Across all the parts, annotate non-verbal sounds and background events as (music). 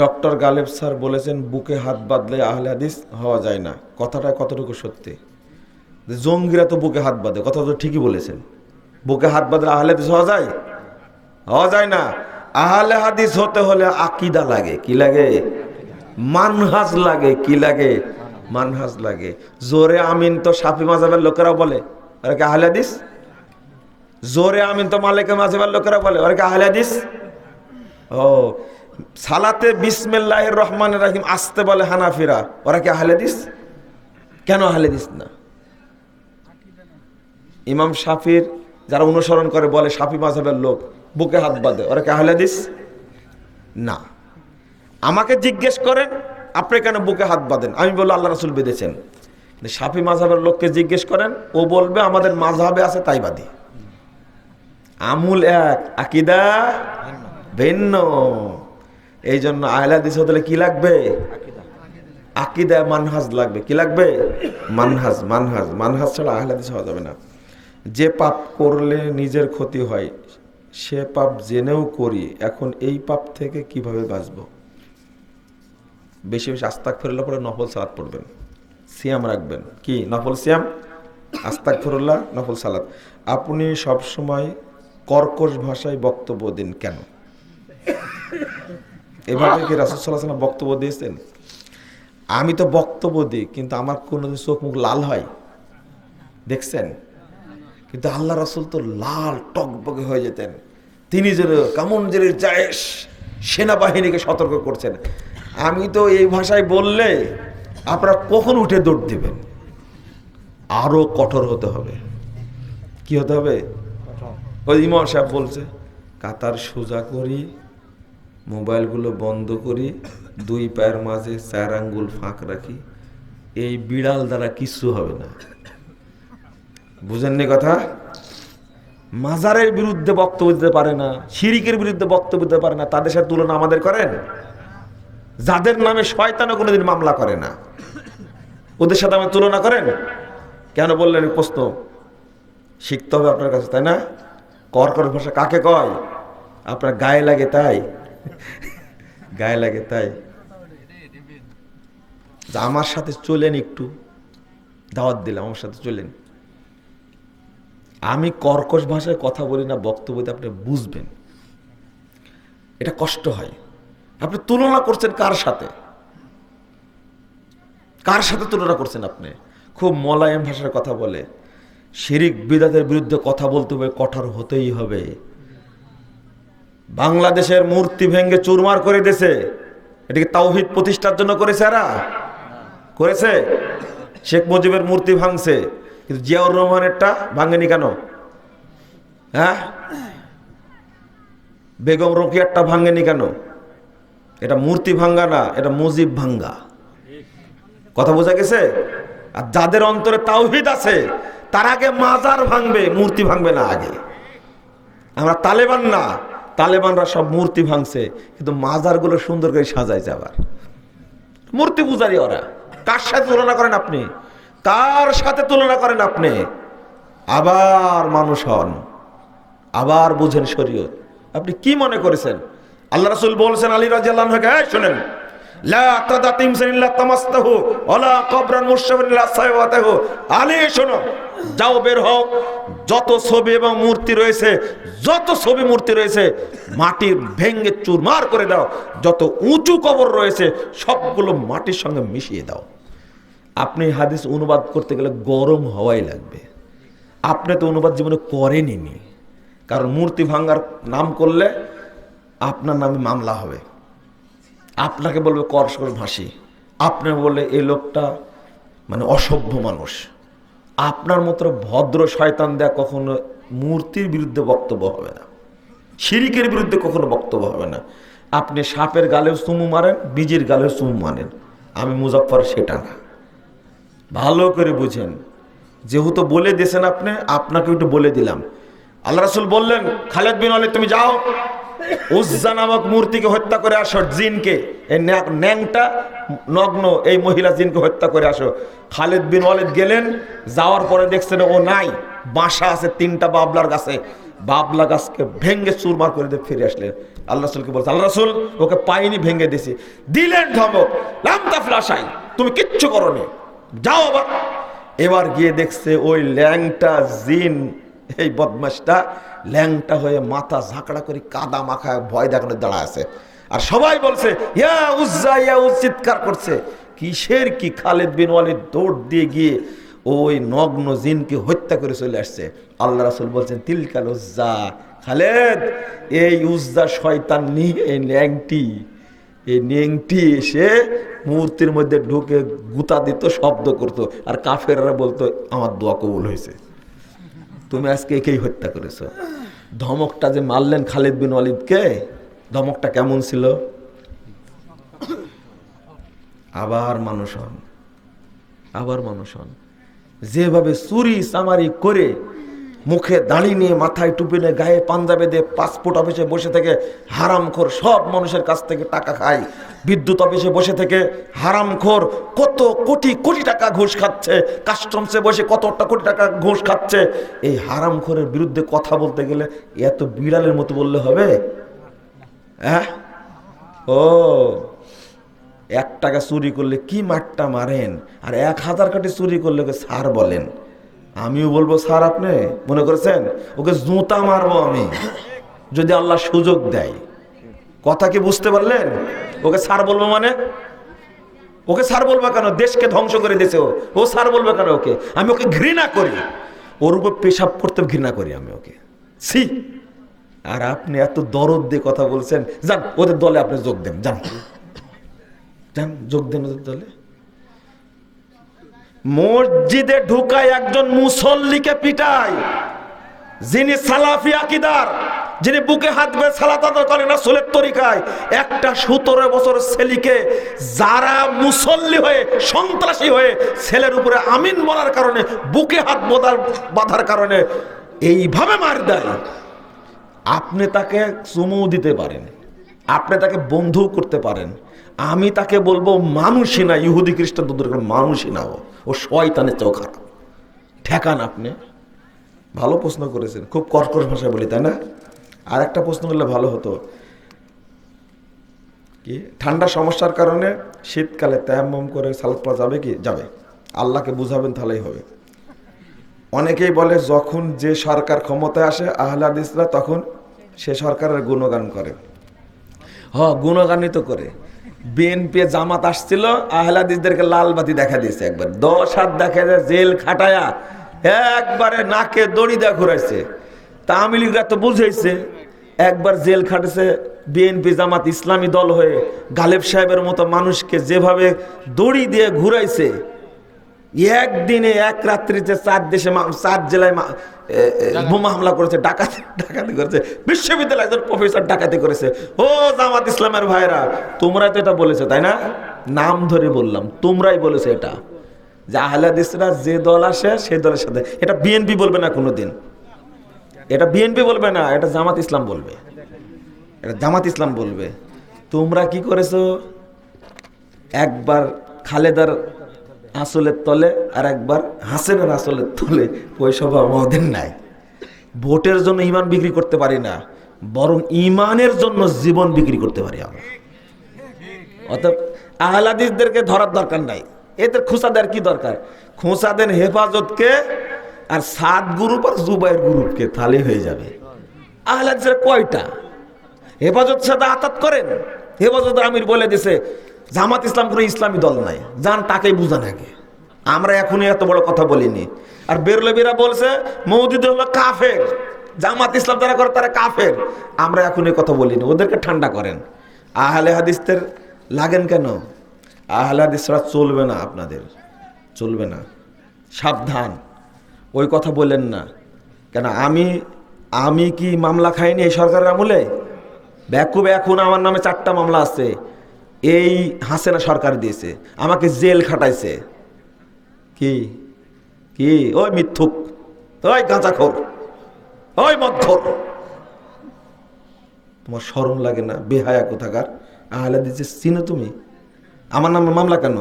Doctor গালেব sir বলেছেন, বুকে হাত বাঁধলে আহলে হাদিস হওয়া যায় না। কথাটা কতটুকু সত্যি? জঙ্গিরা তো বুকে হাত বাঁধে, কথা তো ঠিকই বলেছেন। বুকে হাত বাঁধলে আহলে হাদিস হওয়া যায়? হওয়া যায় না। আহলে হাদিস হতে হলে আকিদা লাগে। কি লাগে? মানহাজ লাগে। কি লাগে? মানহাজ লাগে। জোরে আমিন তো সাফি মাজাবের লোকেরা বলে, ওরা কি আহলে হাদিস? জোরে আমিন তো মালিকা মাজাবের লোকেরা বলে, ওরা কি আহলে হাদিস? ও সালাতে বিসমিল্লাহ রহমান রাহিম আসতে বলে হানাফিরা। ওরা কি আহলে হাদিস? কেন আহলে হাদিস না? ইমাম শাফির যারা অনুসরণ করে বলে শাফি মাঝহের লোক, বুকে হাত বাঁধে। ওরা কি আহলে হাদিস? না। আমাকে জিজ্ঞেস করেন, আপনি কেন বুকে হাত বাঁধেন? আমি বলল আল্লাহ রাসুল বেঁধেছেন। সাফি শাফি মাঝহের লোককে জিজ্ঞেস করেন, ও বলবে, আমাদের মাঝহাবে আছে তাই বাদী আমুল এক, আকিদা ভিন্ন। এই জন্য আহলাদিস হতে কি লাগবে? আকিদা। মানহাজ লাগবে। কি লাগবে? মানহাজ মানহাজ। মানহাজ ছাড়া আহলাদিস হওয়া যাবে না। যে পাপ করলে নিজের ক্ষতি হয়, সে পাপ জেনেও করি, এখন এই পাপ থেকে কীভাবে বাঁচব? বেশি বেশি আস্তাক ফেরলে পরে নফল সালাদ পড়বেন। সিয়াম রাখবেন। কি? নফল সিয়াম? আস্তাক ফেরুল্লাহ নফল সালাদ আপনি সবসময় কর্কশ ভাষায় বক্তব্য দিন কেন? এভাবে কি রাসুসাল্লাহ সাল্লাম বক্তব্য দিয়েছেন? আমি তো বক্তব্য দিই কিন্তু আমার কোনোদিন চোখ মুখ লাল হয়। দেখছেন? কিন্তু আল্লাহ রাসুল তো লাল টকবগে হয়ে যেতেন। তিনি যেন কেমন যে জায়েশ সেনাবাহিনীকে সতর্ক করছেন। আমি তো এই ভাষায় বললে আপনারা কখন উঠে দৌড় দিবেন? আরও কঠোর হতে হবে। কি হতে হবে? ওই ইমাম সাহেব বলছে কাতার সোজা করি মোবাইলগুলো বন্ধ করি, দুই পায়ের মাঝে চার আঙ্গুল ফাঁক রাখি, এই বিড়াল দ্বারা কিচ্ছু হবে না। বুঝেননি কথা? মাজারের বিরুদ্ধে বক্তব্য দিতে পারে না, শিরিকের বিরুদ্ধে বক্তব্য দিতে পারে না, তাদের সাথে তুলনা আমাদের করেন? যাদের নামে শয়তানও কোনোদিন মামলা করে না। ওদের সাথে আমার তুলনা করেন? কেন বললেন প্রশ্ন? শিখতে হবে আপনার কাছে, তাই না? কর্কর ভাষা কাকে কয়? আপনার গায়ে লাগে তাই। (laughs) গায়ে লাগে, তাই? আমার সাথে চলেন একটু। দাওয়াত দিলাম, আমার সাথে চলেন। আমি কর্কশ ভাষায় কথা বলি না বক্তব্য দিয়ে আপনি বুঝবেন। এটা কষ্ট হয়। আপনি তুলনা করছেন কার সাথে? কার সাথে তুলনা করছেন আপনি? খুব মলায়েম ভাষার কথা বলে। শিরিক বিদাতের বিরুদ্ধে কথা বলতে হবে, কঠোর হতেই হবে। বাংলাদেশের মূর্তি ভেঙ্গে চুরমার করে দিয়েছে। এটাকে তাওহিদ প্রতিষ্ঠার জন্য করেছে এরা? করেছে? শেখ মুজিবের মূর্তি ভাঙছে। কিন্তু জিয়াউর রহমানেরটা ভাঙেনি কেন? হ্যাঁ? বেগম রোকিয়ারটা ভাঙেনি কেন? এটা মূর্তি ভাঙ্গা না, এটা মুজিব ভাঙ্গা। কথা বোঝা গেছে? আর যাদের অন্তরে তাওহিদ আছে, তার আগে মাজার ভাঙবে, মূর্তি ভাঙবে না আগে। আমরা তালেবান না। তালেবানরা সব মূর্তি ভাঙছে, কিন্তু মাজারগুলো সুন্দর করে সাজাইছে আবার। মূর্তি পূজারি ওরা। কার সাথে তুলনা করেন আপনি? কার সাথে তুলনা করেন আপনি? আবার মানুষ হন। আবার বুঝেন শরীয়ত। আপনি কি মনে করেছেন? আল্লাহ রাসূল বলছেন আলী এই শুনেন। আলী, শোনো, যাও বের হও। যত ছবি এবং মূর্তি রয়েছে, যত ছবি মূর্তি রয়েছে, মাটি ভেঙ্গে চুরমার করে দাও। যত উঁচু কবর রয়েছে, সবগুলো মাটির সঙ্গে মিশিয়ে দাও। আপনি হাদিস অনুবাদ করতে গেলে গরম হওয়াই লাগবে। আপনি তো অনুবাদ জীবনে করেনি কারণ মূর্তি ভাঙ্গার নাম করলে আপনার নামে মামলা হবে। আপনাকে বলবে করসকর ভাষী আপনি বললে এই লোকটা মানে অসভ্য মানুষ। আপনার মতো ভদ্র শয়তান দেয়া কখনো মূর্তির বিরুদ্ধে বক্তব্য হবে না। শিরিকের বিরুদ্ধে কখনো বক্তব্য হবে না। আপনি সাপের গালেও চুমু মারেন, বীজের গালেও চুমু মারেন। আমি মুজফর সেটা না। ভালো করে বুঝেন। যেহেতু বলে দিয়েছেন আপনি আপনাকে একটু বলে দিলাম। আল্লাহ রাসুল বললেন, খালেদ বিন আলী তুমি যাও। উজ্জা নামক মূর্তিকে হত্যা করে আসো, জিনকে। এই ন্যা- ন্যাংটা নগ্ন এই মহিলা জিনকে হত্যা করে আসো। খালেদ বিন ওয়ালিদ গেলেন, যাওয়ার পরে দেখছেন ও নাই, বাসা আছে তিনটা বাবলার গাছে বাবলা গাছকে ভেঙ্গে চুরমার করে দিয়ে ফিরে আসলেন। আল্লাহ রসুলকে বলছে, আল্লাহ রসুল, ওকে পাইনি, ভেঙে দিছি। দিলেন ধমক লামতা ফ্লাসাই তুমি কিচ্ছু করনি। যাও আবার। এবার গিয়ে দেখছে ওই ল্যাংটা জিন, এই বদমাসটা ল্যাংটা হয়ে মাথা ঝাঁকড়া করে কাদা মাখায় ভয় দেখানো দাঁড়া আছে। আর সবাই বলছে, ইয়া উজ্জা, ইয়া চিৎকার করছে। কিসের কি? খালেদ বিন ওয়ালিদ দৌড় দিয়ে গিয়ে ওই নগ্ন জিনকে হত্যা করে চলে আসছে। আল্লাহ রাসুল বলছেন, তিলকাল উজ্জা। খালেদ, এই উজ্জা শয়তান নিয়ে ন্যাংটি এই নেংটি এসে মূর্তির মধ্যে ঢুকে গুতা দিত, শব্দ করত। আর কাফেররা বলতো, আমার দোয়া কবুল হয়েছে। তুমি আজকে একেই হত্যা করেছ। ধমকটা যে মারলেন খালিদ বিন ওয়ালিদকে, ধমকটা কেমন ছিল? আবার মানুষ হন, আবার মানুষ হন। যেভাবে চুরি চামারি করে মুখে দাড়ি নিয়ে মাথায় টুপি নিয়ে গায়ে পাঞ্জাবে দিয়ে পাসপোর্ট অফিসে বসে থেকে হারামখোর সব মানুষের কাছ থেকে টাকা খায়। বিদ্যুৎ অফিসে বসে থেকে হারামখোর কত কোটি কোটি টাকা ঘুষ খাচ্ছে। কাস্টমসে বসে কতটা কোটি টাকা ঘুষ খাচ্ছে। এই হারামখোরের বিরুদ্ধে কথা বলতে গেলে এত বিড়ালের মতো বললে হবে? হ্যাঁ ও, এক টাকা চুরি করলে কি মারটা মারেন? আর এক হাজার কাটি চুরি করলে স্যার বলেন। আমিও বলব, স্যার আপনি মনে করেছেন? ওকে জুতা মারবো আমি। যদি আল্লাহ সুযোগ দেয়। কথা কি বুঝতে পারলেন? ওকে স্যার বলব মানে? ওকে স্যার বলব কেন? দেশকে ধ্বংস করে দিয়েছে ও। ও স্যার বলবে কেন ওকে? আমি ওকে ঘৃণা করি। ওর উপর পেশাব করতে ঘৃণা করি আমি ওকে। সি আর আপনি এত দরদ দিয়ে কথা বলছেন। যান, ওদের দলে আপনি যোগ দেন। যান। যান, যোগ দেন ওদের দলে। মসজিদে ঢুকায় একজন মুসল্লিকে পিটায়। যিনি সালাফি আকিদার, যিনি বুকে হাত বেয়ে সালাত করেন না সোলের তরিকায়, একটা সতেরো বছর ছেলেকে যারা মুসল্লি হয়ে, সন্ত্রাসী হয়ে ছেলের উপরে আমিন বলার কারণে, বুকে হাত বোধার বাঁধার কারণে এইভাবে মার দেয়। আপনি তাকে চুমু দিতে পারেন, আপনি তাকে বন্ধু করতে পারেন আমি তাকে বলব, মানুষই না, ইহুদি, খ্রিস্টান তোদের মানুষই না ও। ও শয়তানের চেয়েও খারাপ। ঠেকান আপনি। ভালো প্রশ্ন করেছেন। খুব কর্কশ ভাষায় বলি, তাই না? আর একটা প্রশ্ন করলে ভালো হতো। কি? ঠান্ডা সমস্যার কারণে শীতকালে তেমম করে সালাদ পড়া যাবে কি? যাবে। আল্লাহকে বুঝাবেন তাহলেই হবে। অনেকেই বলে, যখন যে সরকার ক্ষমতায় আসে, আহলাদিসরা তখন সে সরকারের গুণগান করে। হ, গুণগানই তো করে। বিএনপি জামাত আসছিল, আহলাদিসদেরকে লাল বাতি দেখা দিয়েছে একবার। দশ হাত দেখা যায়, জেল খাটায়া একবারে নাকে দড়ি দেয়া ঘুরাইছে। লীগরা তো বুঝেছে একবার জেল খাটেছে বিএনপি জামাত ইসলামী দল হয়ে, গালেব সাহেবের মতো মানুষকে যেভাবে দড়ি দিয়ে ঘুরাইছে, একদিনে, এক রাত্রিতে চার দেশে চার জেলায় বোমা হামলা করেছে ডাকাতি ডাকাতি করেছে। বিশ্ববিদ্যালয় একজন প্রফেসর ডাকাতি করেছে। ও জামাত ইসলামের ভাইরা তোমরা তো এটা বলেছ তাই না? নাম ধরে বললাম তোমরাই বলেছ এটা। যে আহলাদিসরা যে দল আসে সেই দলের সাথে। এটা বিএনপি বলবে না কোনোদিন। এটা বিএনপি বলবে না এটা জামাত ইসলাম বলবে। এটা জামাত ইসলাম বলবে। তোমরা কি করেছ? একবার খালেদার আসলের তলে আর একবার হাসেনের আসলের তলে পয়সা স্বভাব আমাদের নাই। ভোটের জন্য ইমান বিক্রি করতে পারি না, বরং ইমানের জন্য জীবন বিক্রি করতে পারি আমরা। অর্থাৎ আহলাদিসদেরকে ধরার দরকার নাই। এদের খোঁচা দেওয়ার কি দরকার? খোঁচা দেন হেফাজতকে আর সাত গ্রুপ আর জুবাইর গ্রুপকে তাহলে হয়ে যাবে। আহলাদিসের কয়টা? হেফাজত সাথে আতাত করেন। হেফাজত আমির বলে দিছে জামাত ইসলাম কোনো ইসলামী দল নাই। যান তাকেই বুঝান আগে। আমরা এখনই এত বড় কথা বলিনি। আর বেরলবিরা বলছে, মৌদুদ হলো কাফের। জামাত ইসলাম যারা করে তারা কাফের। আমরা এখন এই কথা বলিনি। ওদেরকে ঠান্ডা করেন। আহলে হাদিসদের লাগেন কেন? আহলে হাদিসরা চলবে না আপনাদের। চলবে না। সাবধান। ওই কথা বলেন না। কেন, আমি আমি কি মামলা খাইনি এই সরকারের আমলে? ব্যাকুব এখন আমার নামে চারটা মামলা আছে। এই হাসেনা সরকার দিয়েছে, আমাকে জেল খাটাইছে। কি? কি? ওই মিথ্যুক। ওই গাঁজাখোর। ওই মদখোর। তোমার শরম লাগে না? বেহায়া কোথাকার? আহলে দিচ্ছে চিনো তুমি? আমার নামে মামলা কেন?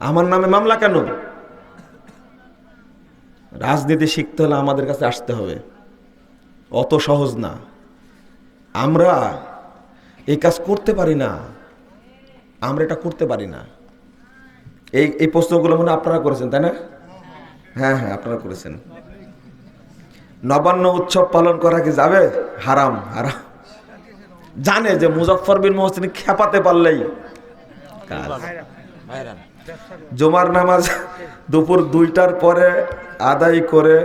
আমার নামে মামলা কেন? রাজনীতি শিখতে হলে আমাদের কাছে আসতে হবে। অত সহজ না। আমরা এই কাজ করতে পারি না। আমরা এটা করতে পারি না। এই এই প্রশ্নগুলো মনে আপনারা করেছেন, তাই না? হ্যাঁ হ্যাঁ আপনারা করেছেন। নবান্ন উৎসব পালন করা কি যাবে? হারাম হারাম। জানে যে মুজফর বিন মোহসিন খেপাতে পারলেই কাজ। জুমার নামাজ দুপুর দুইটার পরে আদায় করে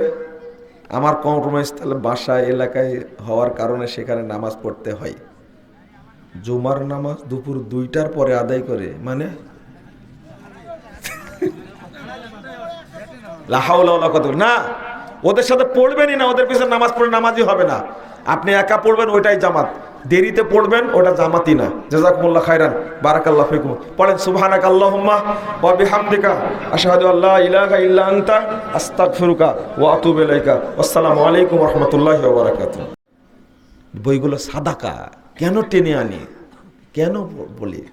আমার কর্মস্থলে বাসায়, এলাকায় হওয়ার কারণে সেখানে নামাজ পড়তে হয়। জুমার নামাজ দুপুর দুইটার পরে আদায় করে মানে? লাহাউলা কত না, ওদের সাথে পড়বেনই না, ওদের পিছনে নামাজ পড়ে নামাজই হবে না। আপনি একা পড়বেন, ওইটাই জামাত। দেরিতে পড়বেন, ওটা জামাতই না। জাজাকুমুল্লাহ খাইরান বারাকাল্লাহ ফিকুম। পড়েন সুবহানাক আল্লাহুম্মা ওয়া বিহামদিকা, আশহাদু আল্লা ইলাহা ইল্লা আনতা, আস্তাগফিরুকা ওয়া আতুবু ইলাইকা। আসসালামু আলাইকুম ওয়া রাহমাতুল্লাহি ওয়া বারাকাতুহু। বইগুলো সাদাকা। কেন টেনে আনি? কেন বলি?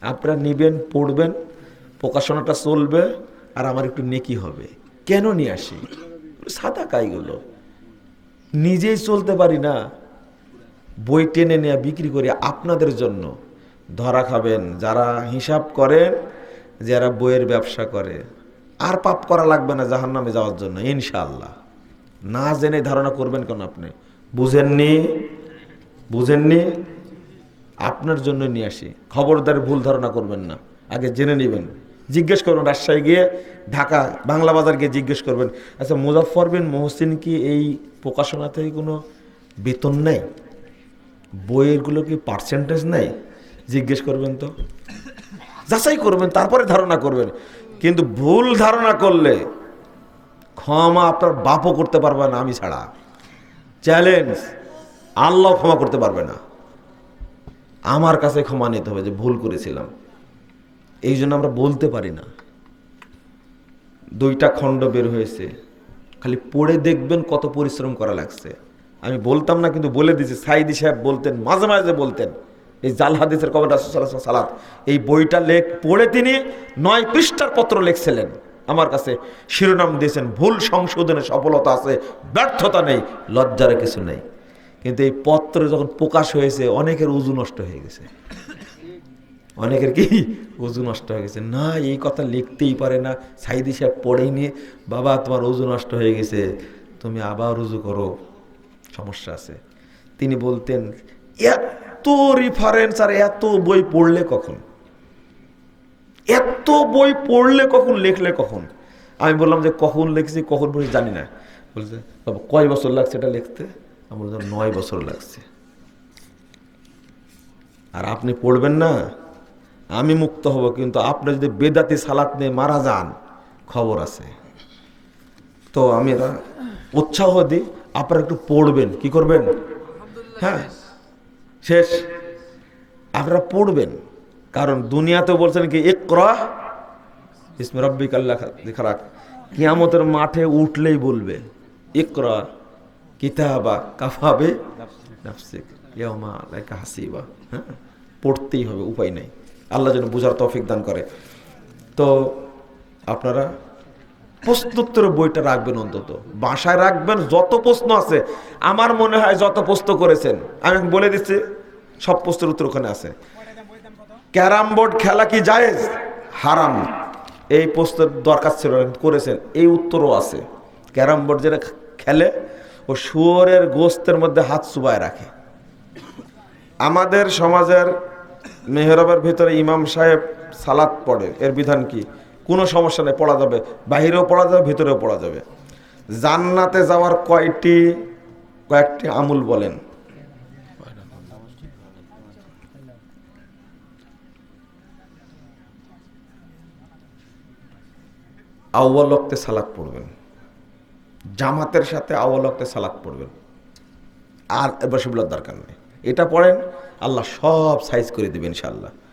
আপনারা নিবেন, পড়বেন, প্রকাশনাটা চলবে, আর আমার একটু নেকি হবে। কেন নিয়ে আসি? সাদা কাইগুলো। নিজেই চলতে পারি না। বই টেনে নেওয়া বিক্রি করি আপনাদের জন্য। ধরা খাবেন, যারা হিসাব করেন, যারা বইয়ের ব্যবসা করে। আর পাপ করা লাগবে না জাহান নামে যাওয়ার জন্য, ইনশাআল্লাহ। না জেনে ধারণা করবেন কেন আপনি? বুঝেননি? বুঝেননি? আপনার জন্য নিয়ে আসি। খবরদার ভুল ধারণা করবেন না। আগে জেনে নেবেন। জিজ্ঞেস করবেন রাজশাহী গিয়ে, ঢাকা, বাংলা বাজার গিয়ে জিজ্ঞেস করবেন আচ্ছা মুজাফর বিন মহসিন কি এই প্রকাশনা থেকে কোনো বেতন নেই? বইয়েরগুলো কি পার্সেন্টেজ নেই? জিজ্ঞেস করবেন তো। যাচাই করবেন, তারপরে ধারণা করবেন। কিন্তু ভুল ধারণা করলে ক্ষমা আপনার বাপও করতে পারবে না, আমি ছাড়া। চ্যালেঞ্জ আল্লাহ ক্ষমা করতে পারবে না। আমার কাছে ক্ষমা নিতে হবে যে ভুল করেছিলাম। এই জন্য আমরা বলতে পারি না। দুইটা খণ্ড বের হয়েছে। খালি পড়ে দেখবেন কত পরিশ্রম করা লাগছে। আমি বলতাম না, কিন্তু বলে দিয়েছি। সাইদি সাহেব বলতেন, মাঝে মাঝে বলতেন, এই জাল হাদিসের কবের সালাত, এই বইটা লেখ, পড়ে তিনি নয় পৃষ্ঠার পত্র লিখছিলেন। আমার কাছে শিরোনাম দিয়েছেন, ভুল সংশোধনে সফলতা আছে, ব্যর্থতা নেই, লজ্জার কিছু নেই। কিন্তু এই পত্র যখন প্রকাশ হয়েছে, অনেকের উজু নষ্ট হয়ে গেছে। অনেকের কি? ওজু নষ্ট হয়ে গেছে। না, এই কথা লিখতেই পারে না। সাইদি সাহেব পড়েই নিয়ে বাবা, তোমার ওজু নষ্ট হয়ে গেছে। তুমি আবার রুজু করো। সমস্যা আছে। তিনি বলতেন, এত রিফারেন্স আর এত বই পড়লে কখন? এত বই পড়লে কখন, লিখলে কখন? আমি বললাম যে, কখন লিখছি, কখন পড়ি জানি না। বলছে, বাবা, কয় বছর লাগছে এটা লিখতে? আমি বললাম নয় বছর লাগছে। আর আপনি পড়বেন না আমি মুক্ত হব কিন্তু আপনি যদি বেদাতি সালাত নিয়ে মারা যান খবর আছে। তো আমি উৎসাহ দিই আপনারা একটু পড়বেন কি করবেন? হ্যাঁ শেষ। আপনারা পড়বেন কারণ দুনিয়াতে বলছেন কি ইকরা ইসমে রব্বিক আল্লাহ খারাক কিয়ামতের মাঠে উঠলেই বলবে ইকরা। কিতাবা কাফাবে ইয়ামা হাসিবা। হ্যাঁ? পড়তেই হবে, উপায় নেই। আল্লাহ যেন বোঝার তৌফিক দান করে। তো আপনারা প্রশ্নোত্তর বইটা রাখবেন অন্তত। বাসায় রাখবেন যত প্রশ্ন আছে। আমার মনে হয় যত প্রশ্ন করেছেন। আমি বলে দিচ্ছি, সব প্রশ্নের উত্তর ওখানে আছে। ক্যারাম বোর্ড খেলা কি জায়েজ? হারাম। এই প্রশ্নের দরকার ছিল করেছেন। এই উত্তরও আছে। ক্যারাম বোর্ড যেটা খেলে ও শুয়োরের গোস্তের মধ্যে হাত চুবায় রাখে। আমাদের সমাজের মেহরবের ভিতরে ইমাম সাহেব সালাত পড়ে। এর বিধান কি? কোনো সমস্যা নেই, পড়া যাবে। বাহিরেও পড়া যাবে, ভিতরেও পড়া যাবে। জান্নাতে যাওয়ার কয়টি, কয়েকটি আমুল বলেন? আউ্বাল সালাত পড়বেন। জামাতের সাথে আওয়ালকে সালাত পড়বেন। আর এবার সেগুলোর দরকার নেই। এটা পড়েন, আল্লাহ সব সাইজ করে দেবেন ইনশাআল্লাহ।